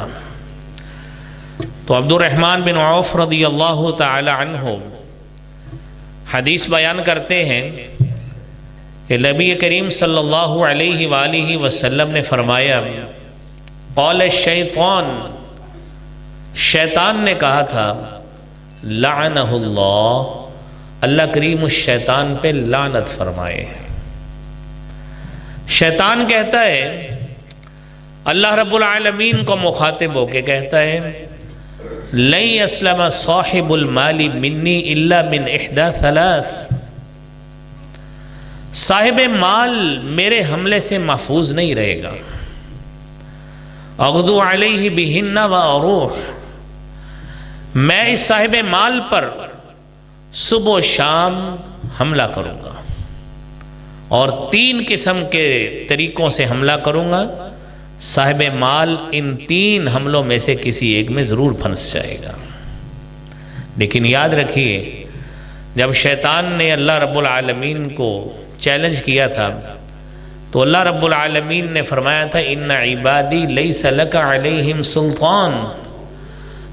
तो अब्दुलरहमान बिन औफ रदी अल्लाह तहो हदीस बयान करते हैं कि नबी करीम सल्लल्लाहु अलैहि वसल्लम ने फरमाया, कौल शैतान शैतान ने कहा था लानहुल्लाह अल्लाह करीम उस शैतान पे लानत फरमाए शैतान कहता है अल्लाह रब्बुल आलमीन को मुखातिब होके कहता है, लई असलम साहिबुल माली मिन्नी इल्ला मिन इहदा थलाथ साहिब माल मेरे हमले से महफूज नहीं रहेगा। अगदू अलही बिहिन्ना व अरूह। मैं इस साहिब माल पर सुबह शाम हमला करूँगा और तीन किस्म के तरीक़ों से हमला करूँगा। साहिब माल इन तीन हमलों में से किसी एक में ज़रूर फंस जाएगा। लेकिन याद रखिए, जब शैतान ने अल्लाह रब्बुल आलमीन को चैलेंज किया था तो अल्लाह रब्बुल आलमीन ने फरमाया था, इन्ना इबादी लई सलक अलैहिम सुल्तान।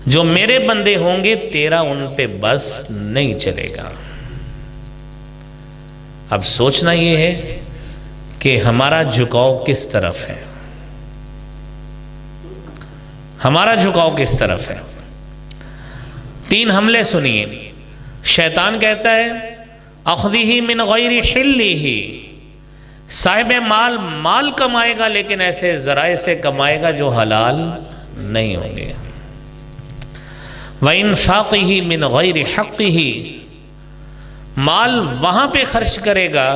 जो मेरे बंदे होंगे, तेरा उन पे बस नहीं चलेगा। अब सोचना ये है कि हमारा झुकाव किस तरफ़ है। हमारा झुकाव किस तरफ़ है? तीन हमले सुनिए। शैतान कहता है अखदी ही मिन गैर हिल्ली ही। साहिब माल माल कमाएगा, लेकिन ऐसे ज़राए से कमाएगा जो हलाल नहीं होंगे। व इनफाक ही मिन गैर हक़ ही माल वहाँ पे खर्च करेगा,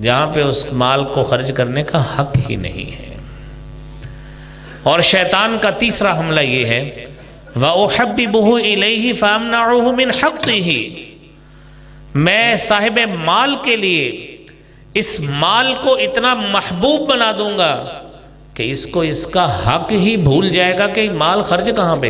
जहाँ पे उस माल को खर्च करने का हक ही नहीं है। और शैतान का तीसरा हमला ये है वह हब्बी बहु इलेही फामना मिन हक़ ही मैं साहिब माल के लिए इस माल को इतना महबूब बना दूँगा कि इसको इसका हक ही भूल जाएगा कि माल खर्च कहाँ पे